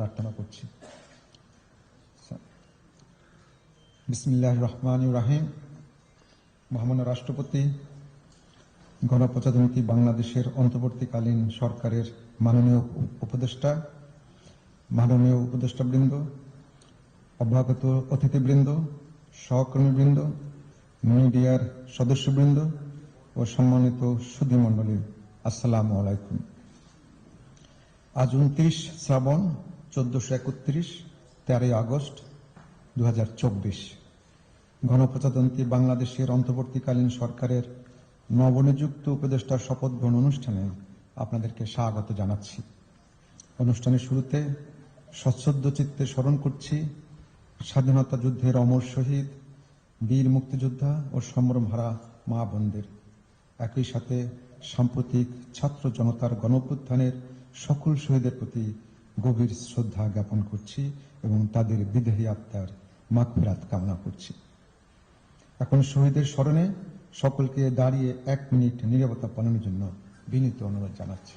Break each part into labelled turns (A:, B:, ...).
A: প্রার্থনা করছি। বিসমিল্লাহ রহমান রাহিম। মহামান্য রাষ্ট্রপতি, গণপ্রজাতন্ত্রী বাংলাদেশের অন্তর্বর্তীকালীন সরকারের মাননীয় উপদেষ্টা মাননীয় উপদেষ্টাবৃন্দ অভ্যাগত অতিথিবৃন্দ, সহকর্মীবৃন্দ, মিডিয়ার সদস্যবৃন্দ ও সম্মানিত সুধীমণ্ডলী, আসসালামু আলাইকুম। আজ উনত্রিশ শ্রাবণ চোদ্দশো একত্রিশ, তেরোই আগস্ট দু হাজার চব্বিশ। গণপ্রজাতন্ত্রী বাংলাদেশের অন্তর্বর্তীকালীন সরকারের নবনিযুক্ত উপদেষ্টার শপথ গ্রহণ অনুষ্ঠানে আপনাদেরকে স্বাগত জানাচ্ছি। অনুষ্ঠানের শুরুতে সশ্রদ্ধ চিত্তে স্মরণ করছি, স্বাধীনতা যুদ্ধের অমর শহীদ, বীর মুক্তিযোদ্ধা ও সম্ভ্রমহারা মা বোনদের। একই সাথে সাম্প্রতিক ছাত্র জনতার গণঅভ্যুত্থানের সকল শহীদের প্রতি গভীর শ্রদ্ধা জ্ঞাপন করছি এবং তাদের বিদেহী আত্মার মাগফিরাত কামনা করছি। এখন শহীদের স্মরণে সকলকে দাঁড়িয়ে এক মিনিট নিরাপত্তা পালনের জন্য বিনীত অনুরোধ জানাচ্ছি।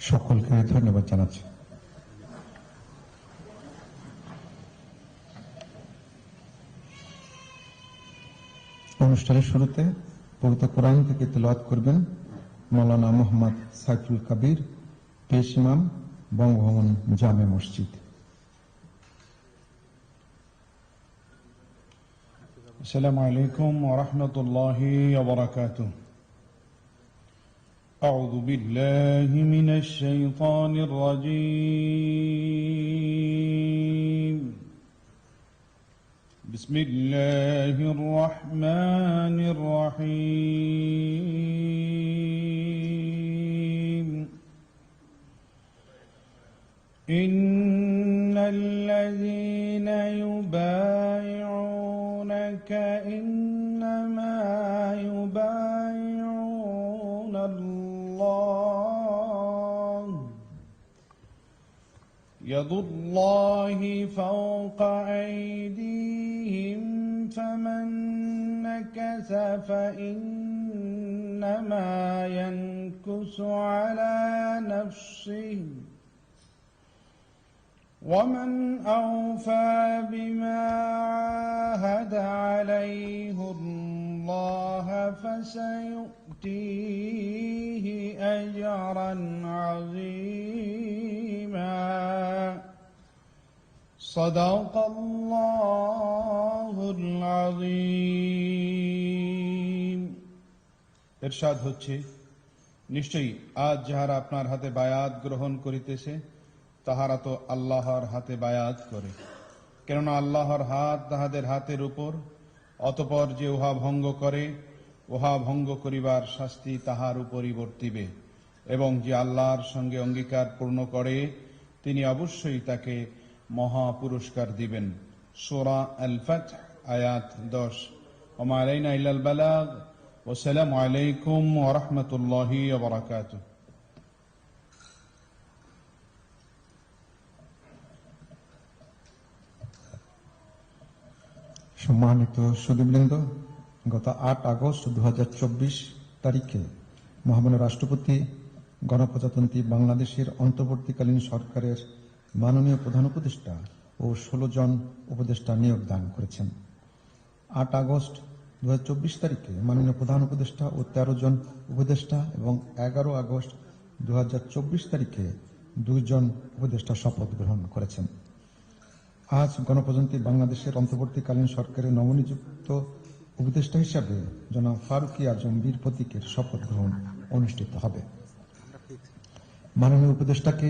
A: সকলকে ধন্যবাদ জানাচ্ছি অনুষ্ঠানের শুরুতে পবিত্র কোরআন থেকে তেলাওয়াত করবেন মৌলানা মোহাম্মদ সাইফুল কাবির পেশ ইমাম বঙ্গভবন জামে মসজিদ
B: السلام عليكم ورحمة الله وبركاته أعوذ بالله من الشيطان الرجيم. بسم الله الرحمن الرحيم. إن الذين يد الله فوق أيديهم فمن نكث فإنما ينكث على نفسه ومن أوفى بما عاهد عليه الله فسيؤتيه أجرا عظيما صدق الله العظيم ইরশাদ হচ্ছে নিশ্চয়ই আজ যাহারা আপনার হাতে বায়াত গ্রহণ করিতেছে তাহারা তো আল্লাহর হাতে বায়াত করে কেননা আল্লাহর হাত তাহাদের হাতের উপর অতপর যে উহা ভঙ্গ করে উহা ভঙ্গ করিবার শাস্তি তাহার উপরই বর্তিবে এবং যে আল্লাহর সঙ্গে অঙ্গীকার পূর্ণ করে তিনি অবশ্যই তাকে মহা পুরস্কার দিবেন। সোরা আল আয়াত দশ। ওমা আলাইনা ইল্লাল বালাগ। ওসালামু আলাইকুম ওয়া রাহমাতুল্লাহি ওয়া বারাকাতুহু
A: সম্মানিত সুদীবৃন্দ গত আট আগস্ট দু হাজার চব্বিশ তারিখে মহামান্য রাষ্ট্রপতি গণপ্রজাতন্ত্রী বাংলাদেশের অন্তর্বর্তীকালীন সরকারের মাননীয় প্রধান উপদেষ্টা ও ষোলো জন উপদেষ্টা নিয়োগ দান করেছেন। আট আগস্ট দুহাজার চব্বিশ তারিখে মাননীয় প্রধান উপদেষ্টা ও তেরো জন উপদেষ্টা এবং এগারো আগস্ট দুহাজার চব্বিশ তারিখে দুইজন উপদেষ্টা শপথ গ্রহণ করেছেন। আজ গণপ্রজাতন্ত্রী বাংলাদেশের অন্তর্বর্তীকালীন সরকারের নবনিযুক্ত উপদেষ্টা হিসাবে জনাব ফারুকি আজম বীর প্রতীকের শপথ গ্রহণ অনুষ্ঠিত হবে। মাননীয় উপদেষ্টাকে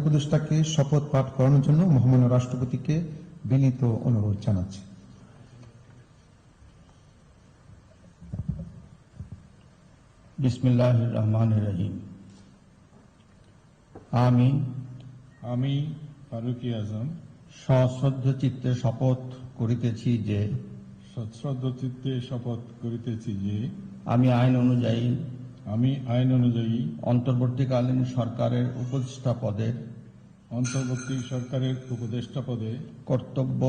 A: উপদেষ্টাকে শপথ পাঠ করানোর জন্য মহামান্য রাষ্ট্রপতিকে বিনীত অনুরোধ জানাচ্ছি।
C: বিসমিল্লাহ রহমান রহিম। আমি
D: আমি ফারুকি আজম।
C: সশ্রদ্ধ চিত্তে শপথ করিতেছি যে
D: সশ্রদ্ধ চিত্তে শপথ করিতেছি যে
C: আমি আইন অনুযায়ী
D: আমি আইন অনুযায়ী
C: অন্তর্বর্তীকালীন সরকারের উপদেষ্টা পদের
D: অন্তর্বর্তী সরকারের উপদেষ্টা পদে
C: কর্তব্য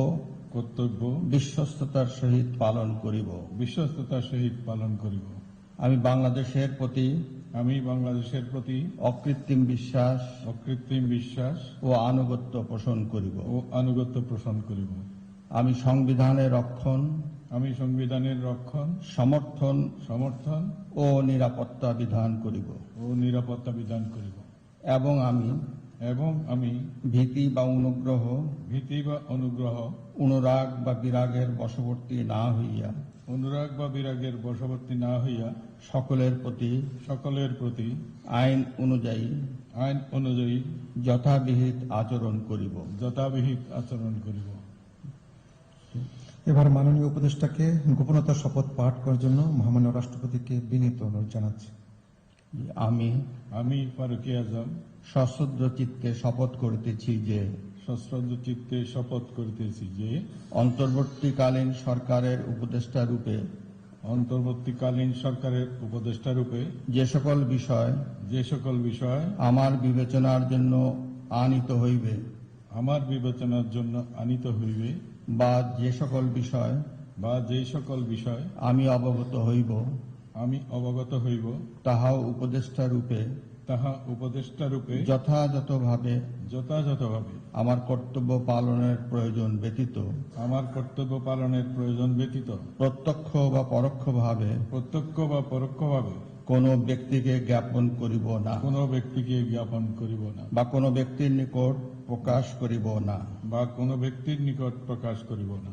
D: কর্তব্য
C: বিশ্বস্ততার সহিত পালন করিব।
D: বিশ্বস্ততার সহিত পালন করিব।
C: আমি বাংলাদেশের প্রতি
D: আমি বাংলাদেশের প্রতি
C: অকৃত্রিম বিশ্বাস
D: অকৃত্রিম বিশ্বাস
C: ও আনুগত্য পোষণ করিব।
D: ও আনুগত্য পোষণ করিব।
C: আমি সংবিধানের রক্ষণ
D: আমি সংবিধানের রক্ষণ
C: সমর্থন
D: সমর্থন
C: ও নিরাপত্তা বিধান করিব।
D: ও নিরাপত্তা বিধান করিব।
C: এবং আমি
D: এবং আমি
C: ভীতি বা অনুগ্রহ
D: ভীতি বা অনুগ্রহ
C: অনুরাগ বা বিরাগের বশবর্তী না হইয়া
D: অনুরাগ বা বিরাগের বশবর্তী না হইয়া
C: সকলের প্রতি
D: সকলের প্রতি
C: আইন অনুযায়ী
D: আইন অনুযায়ী
C: যথাবিহিত আচরণ করিব।
D: যথাবিহিত আচরণ করিব।
A: এবার মাননীয় উপদেষ্টাকে গোপনতার শপথ পাঠ করার জন্য মহামান্য রাষ্ট্রপতিকে বিনীত অনুরোধ জানাচ্ছি।
C: আমি
D: আমি ফারুকি আজম
C: সশ্রদ্ধ চিত্তে শপথ করিতেছি যে
D: সশ্রদ্ধ চিত্তে শপথ করিতেছি যে
C: অন্তর্বর্তীকালীন সরকারের উপদেষ্টা রূপে
D: অন্তর্বর্তীকালীন সরকারের উপদেষ্টা রূপে
C: যে সকল বিষয়
D: যে সকল বিষয়
C: আমার বিবেচনার জন্য আনিত হইবে।
D: আমার বিবেচনার জন্য আনিত হইবে
C: বা যে সকল বিষয়
D: বা যে সকল বিষয়
C: আমি অবগত হইব
D: আমি অবগত হইব
C: তাহাও উপদেষ্টা রূপে
D: তাহা উপদেষ্টা রূপে
C: যথাযথভাবে
D: যথাযথভাবে
C: আমার কর্তব্য পালনের প্রয়োজন ব্যতীত
D: আমার কর্তব্য পালনের প্রয়োজন ব্যতীত
C: প্রত্যক্ষ বা পরোক্ষভাবে
D: প্রত্যক্ষ বা পরোক্ষভাবে
C: কোনো ব্যক্তিকে জ্ঞাপন করিব না।
D: কোন ব্যক্তিকে জ্ঞাপন করিব না।
C: বা কোনো ব্যক্তির নিকট প্রকাশ করিব না।
D: বা কোন ব্যক্তির নিকট প্রকাশ করিব না।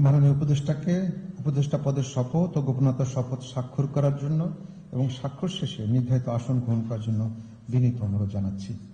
A: মাননীয় উপদেষ্টাকে উপদেষ্টা পদের শপথ ও গোপনতার শপথ স্বাক্ষর করার জন্য এবং স্বাক্ষর শেষে নির্ধারিত আসন গ্রহণ করার জন্য বিনীত অনুরোধ জানাচ্ছি।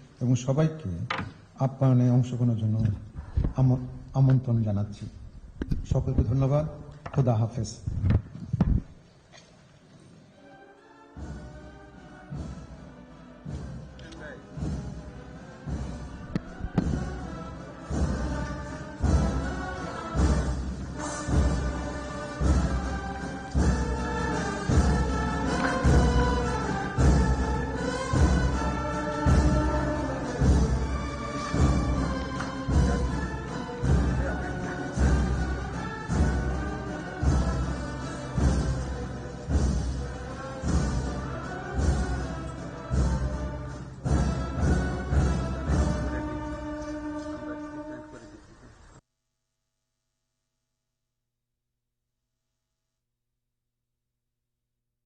A: এবং সবাইকে আপ্যায়নে অংশগ্রহণের জন্য আম- আমন্ত্রণ জানাচ্ছি। সকলকে ধন্যবাদ। খোদা হাফেজ।